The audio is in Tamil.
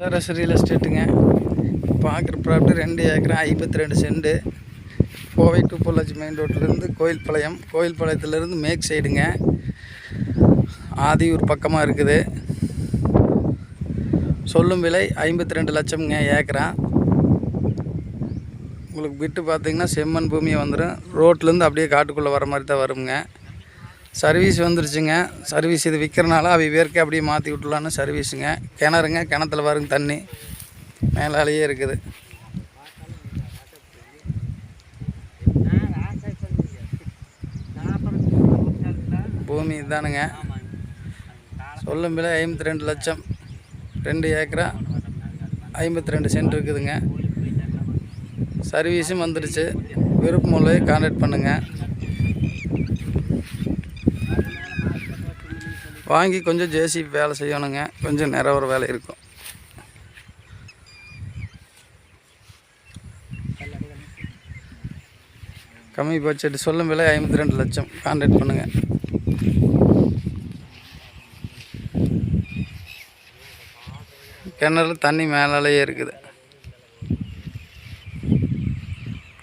சரஸ் ரியல் எஸ்டேட்டுங்க பார்க்குற ப்ராப்பர்ட்டி ரெண்டு ஏக்கரா ஐம்பத்தி ரெண்டு cent. Kovai to Pollachi main ரோட்லேருந்து கோயில்பாளையம். கோயில்பாளையத்துலேருந்து மேக் சைடுங்க ஆதியூர் பக்கமாக இருக்குது. சொல்லும் விலை ஐம்பத்தி ரெண்டு லட்சம்ங்க ஏக்கரா. உங்களுக்கு விட்டு பார்த்தீங்கன்னா செம்மண் பூமியை வந்துடும் ரோட்லேருந்து அப்படியே காட்டுக்குள்ளே வர மாதிரி தான் வருங்க சர்வீஸ் வந்துருச்சுங்க. சர்வீஸ் இது விற்கிறனால அவை வேர்க்க அப்படியே மாற்றி விட்டுலான்னு சர்வீஸுங்க. கிணறுங்க கிணத்துல பாருங்க தண்ணி. மேலாலேயே இருக்குது. பூமி இதுதானுங்க சொல்லும் விலை ஐம்பத்தி ரெண்டு லட்சம். ரெண்டு ஏக்கரா? ஐம்பத்தி ரெண்டு சென்ட் இருக்குதுங்க. சர்வீஸும் வந்துடுச்சு விருப்பம் உள்ளே கான்டாக்ட் பண்ணுங்கள் வாங்கி கொஞ்சம் ஜேசிபி வேலை செய்யணுங்க. கொஞ்சம் நிறவர வேலை இருக்கும். கம்மி பட்ஜெட் சொல்லும் விலை ஐம்பத்தி ரெண்டு லட்சம். கான்டாக்ட் பண்ணுங்கள் கிணறு தண்ணி மேலாலேயே இருக்குது.